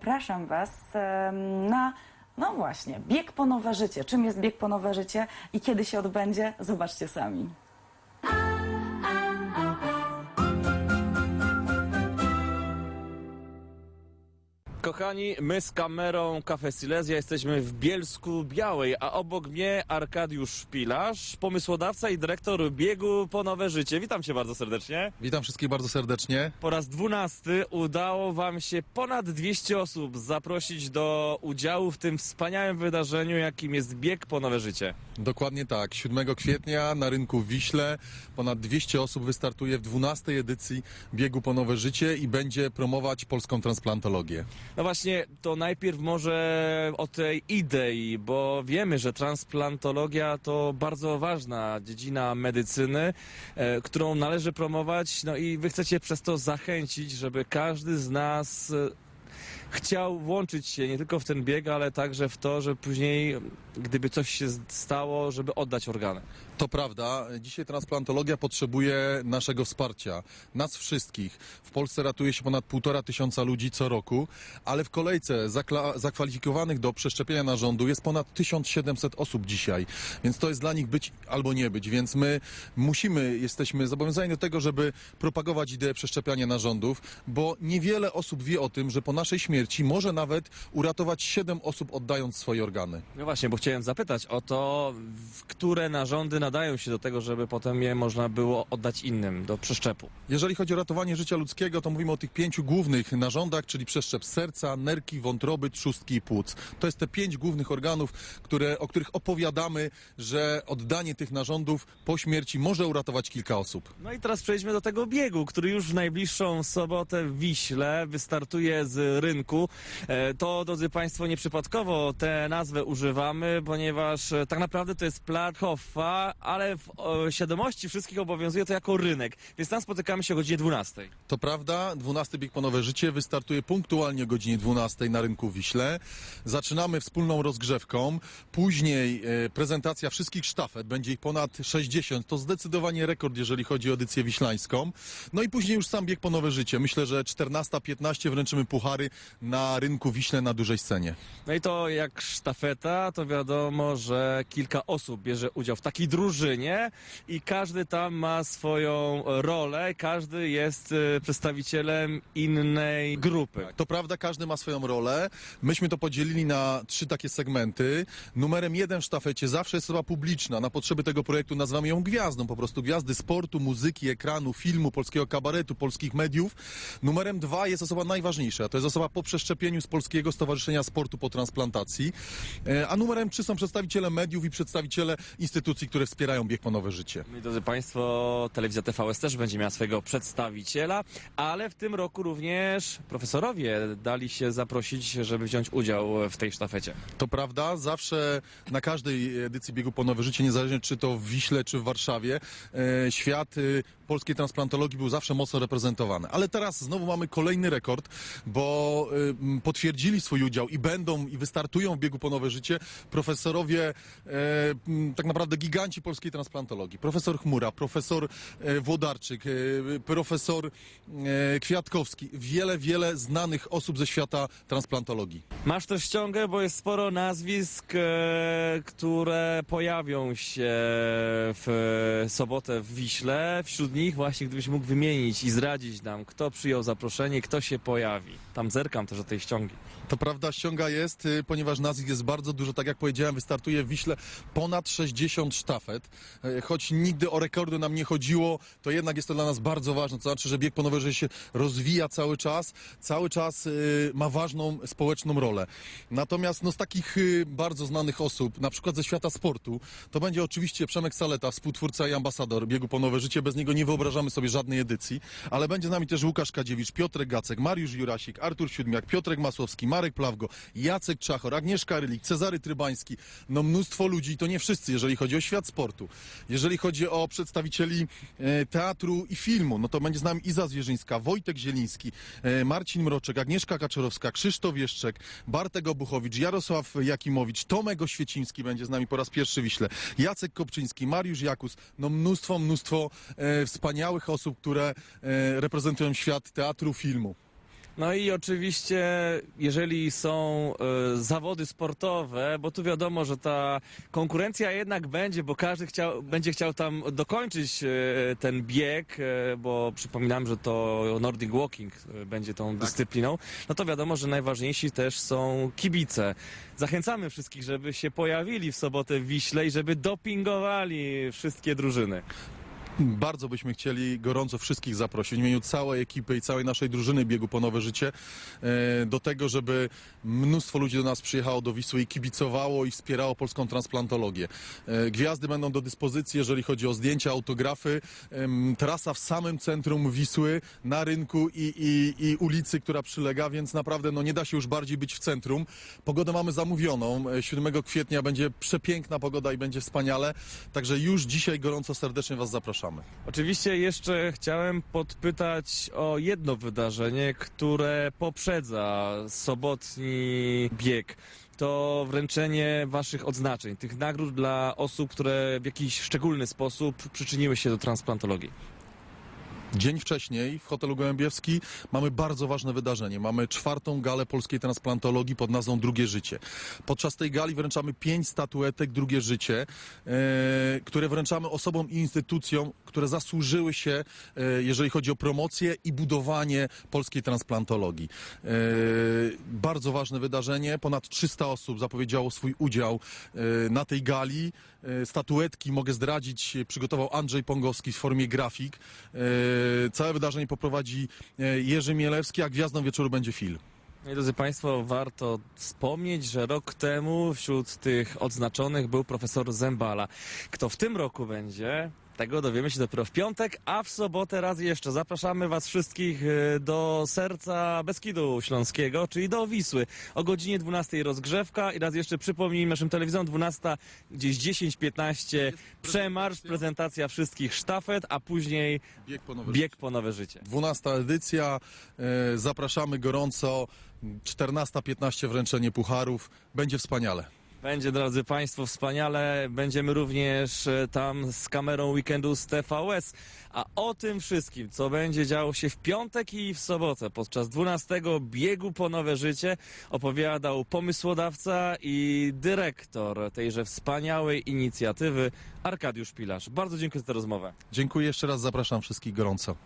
zapraszam Was na, no właśnie, bieg po nowe życie. Czym jest bieg po nowe życie i kiedy się odbędzie? Zobaczcie sami. Kochani, my z kamerą Cafe Silesia jesteśmy w Bielsku Białej, a obok mnie Arkadiusz Szpilarz, pomysłodawca i dyrektor biegu po nowe życie. Witam cię bardzo serdecznie. Witam wszystkich bardzo serdecznie. Po raz dwunasty udało wam się ponad 200 osób zaprosić do udziału w tym wspaniałym wydarzeniu, jakim jest bieg po nowe życie. Dokładnie tak. 7 kwietnia na rynku w Wiśle ponad 200 osób wystartuje w 12 edycji biegu po nowe życie i będzie promować polską transplantologię. No właśnie, to najpierw może o tej idei, bo wiemy, że transplantologia to bardzo ważna dziedzina medycyny, e, którą należy promować, no i wy chcecie przez to zachęcić, żeby każdy z nas e, chciał włączyć się nie tylko w ten bieg, ale także w to, że później, gdyby coś się stało, żeby oddać organy. To prawda, dzisiaj transplantologia potrzebuje naszego wsparcia, nas wszystkich. W Polsce ratuje się ponad półtora tysiąca ludzi co roku, ale w kolejce zakwalifikowanych do przeszczepienia narządu jest ponad 1700 osób dzisiaj, więc to jest dla nich być albo nie być, więc my musimy, jesteśmy zobowiązani do tego, żeby propagować ideę przeszczepiania narządów, bo niewiele osób wie o tym, że po naszej śmierci może nawet uratować 7 osób oddając swoje organy. No właśnie, bo chciałem zapytać o to, które narządy nadają się do tego, żeby potem je można było oddać innym do przeszczepu. Jeżeli chodzi o ratowanie życia ludzkiego, to mówimy o tych pięciu głównych narządach, czyli przeszczep serca, nerki, wątroby, trzustki i płuc. To jest te pięć głównych organów, które, o których opowiadamy, że oddanie tych narządów po śmierci może uratować kilka osób. No i teraz przejdźmy do tego biegu, który już w najbliższą sobotę w Wiśle wystartuje z rynku. E, To, drodzy Państwo, nieprzypadkowo tę nazwę używamy, ponieważ e, tak naprawdę to jest plac ale w świadomości wszystkich obowiązuje to jako rynek. Więc tam spotykamy się o godzinie 12. To prawda, 12 bieg po nowe życie wystartuje punktualnie o godzinie 12 na rynku Wiśle. Zaczynamy wspólną rozgrzewką, później e, prezentacja wszystkich sztafet, będzie ich ponad 60. To zdecydowanie rekord, jeżeli chodzi o edycję wiślańską. No i później już sam bieg po nowe życie. Myślę, że 14-15 wręczymy puchary na rynku Wiśle na dużej scenie. No i to jak sztafeta, to wiadomo, że kilka osób bierze udział w takiej drużynie i każdy tam ma swoją rolę, każdy jest e, przedstawicielem innej grupy. To prawda, każdy ma swoją rolę. Myśmy to podzielili na trzy takie segmenty. Numerem jeden w sztafecie zawsze jest osoba publiczna. Na potrzeby tego projektu nazywamy ją gwiazdą, po prostu gwiazdy sportu, muzyki, ekranu, filmu, polskiego kabaretu, polskich mediów. Numerem dwa jest osoba najważniejsza. To jest osoba po przeszczepieniu z Polskiego Stowarzyszenia Sportu po transplantacji. E, A numerem trzy są przedstawiciele mediów i przedstawiciele instytucji, które wspierają bieg po nowe życie. I drodzy Państwo, telewizja TVS też będzie miała swojego przedstawiciela, ale w tym roku również profesorowie dali się zaprosić, żeby wziąć udział w tej sztafecie. To prawda, zawsze na każdej edycji biegu po nowe życie, niezależnie czy to w Wiśle, czy w Warszawie, e, świat e, polskiej transplantologii był zawsze mocno reprezentowany. Ale teraz znowu mamy kolejny rekord, bo e, m, potwierdzili swój udział i będą, i wystartują w biegu po nowe życie profesorowie, e, m, tak naprawdę giganci polskiej transplantologii. Profesor Chmura, profesor e, Włodarczyk, e, profesor Kwiatkowski. Wiele, wiele znanych osób ze świata transplantologii. Masz też ściągę, bo jest sporo nazwisk, które pojawią się w sobotę w Wiśle. Wśród nich właśnie, gdybyś mógł wymienić i zdradzić nam, kto przyjął zaproszenie, kto się pojawi. Tam zerkam też o tej ściągi. To prawda, ściąga jest, y, ponieważ nazwisk jest bardzo dużo. Tak jak powiedziałem, wystartuje w Wiśle ponad 60 sztafet. Y, Choć nigdy o rekordy nam nie chodziło, to jednak jest to dla nas bardzo ważne. To znaczy, że bieg po nowe życie się rozwija cały czas, cały czas y, ma ważną społeczną rolę. Natomiast no, z takich bardzo znanych osób, na przykład ze świata sportu, to będzie oczywiście Przemek Saleta, współtwórca i ambasador biegu po nowe życie. Bez niego nie wyobrażamy sobie żadnej edycji, ale będzie z nami też Łukasz Kadziewicz, Piotrek Gacek, Mariusz Jurasik, Artur Siódmiak, Piotrek Masłowski, Marek Plawgo, Jacek Czachor, Agnieszka Rylik, Cezary Trybański. No mnóstwo ludzi, to nie wszyscy, jeżeli chodzi o świat sportu. Jeżeli chodzi o przedstawicieli e, teatru i filmu, no to będzie z nami Iza Zwierzyńska, Wojtek Zieliński, e, Marcin Mroczek, Agnieszka Kaczorowska, Krzysztof Jeszczek, Bartek Obuchowicz, Jarosław Jakimowicz, Tomek Oświeciński będzie z nami po raz pierwszy Wiśle, Jacek Kopczyński, Mariusz Jakus, no mnóstwo, mnóstwo e, wspaniałych osób, które reprezentują świat teatru, filmu. No i oczywiście, jeżeli są e, zawody sportowe, bo tu wiadomo, że ta konkurencja jednak będzie, bo każdy chciał, będzie chciał tam dokończyć e, ten bieg, e, bo przypominam, że to Nordic Walking będzie tą dyscypliną, no to wiadomo, że najważniejsi też są kibice. Zachęcamy wszystkich, żeby się pojawili w sobotę w Wiśle i żeby dopingowali wszystkie drużyny. Bardzo byśmy chcieli gorąco wszystkich zaprosić w imieniu całej ekipy i całej naszej drużyny biegu po nowe życie e, do tego, żeby mnóstwo ludzi do nas przyjechało do Wisły i kibicowało i wspierało polską transplantologię. E, Gwiazdy będą do dyspozycji, jeżeli chodzi o zdjęcia, autografy. Trasa w samym centrum Wisły, na rynku i, i, i ulicy, która przylega, więc naprawdę no, nie da się już bardziej być w centrum. Pogodę mamy zamówioną. E, 7 kwietnia będzie przepiękna pogoda i będzie wspaniale. Także już dzisiaj gorąco serdecznie Was zapraszamy. Oczywiście jeszcze chciałem podpytać o jedno wydarzenie, które poprzedza sobotni bieg. To wręczenie waszych odznaczeń, tych nagród dla osób, które w jakiś szczególny sposób przyczyniły się do transplantologii. Dzień wcześniej w hotelu Gołębiewski mamy bardzo ważne wydarzenie. Mamy czwartą galę polskiej transplantologii pod nazwą Drugie Życie. Podczas tej gali wręczamy pięć statuetek Drugie Życie, e, które wręczamy osobom i instytucjom, które zasłużyły się, e, jeżeli chodzi o promocję i budowanie polskiej transplantologii. E, bardzo ważne wydarzenie. Ponad 300 osób zapowiedziało swój udział na tej gali. Statuetki, mogę zdradzić, przygotował Andrzej Pongowski w formie grafik. E, Całe wydarzenie poprowadzi e, Jerzy Mielewski, a gwiazdą wieczoru będzie Phil. No drodzy Państwo, warto wspomnieć, że rok temu wśród tych odznaczonych był profesor Zembala. Kto w tym roku będzie, tego dowiemy się dopiero w piątek, a w sobotę raz jeszcze zapraszamy Was wszystkich e, do serca Beskidu Śląskiego, czyli do Wisły. O godzinie 12 rozgrzewka i raz jeszcze przypomnijmy naszym telewizom 12, gdzieś 10-15 przemarsz, prezentacja wszystkich sztafet, a później Bieg po nowe bieg po nowe życie. 12 edycja. E, Zapraszamy gorąco. 14-15 wręczenie pucharów. Będzie wspaniale. Będzie, drodzy Państwo, wspaniale. Będziemy również e, tam z kamerą weekendu z TVS. A o tym wszystkim, co będzie działo się w piątek i w sobotę podczas 12 biegu po nowe życie, opowiadał pomysłodawca i dyrektor tejże wspaniałej inicjatywy, Arkadiusz Pilarz. Bardzo dziękuję za tę rozmowę. Dziękuję jeszcze raz, zapraszam wszystkich gorąco.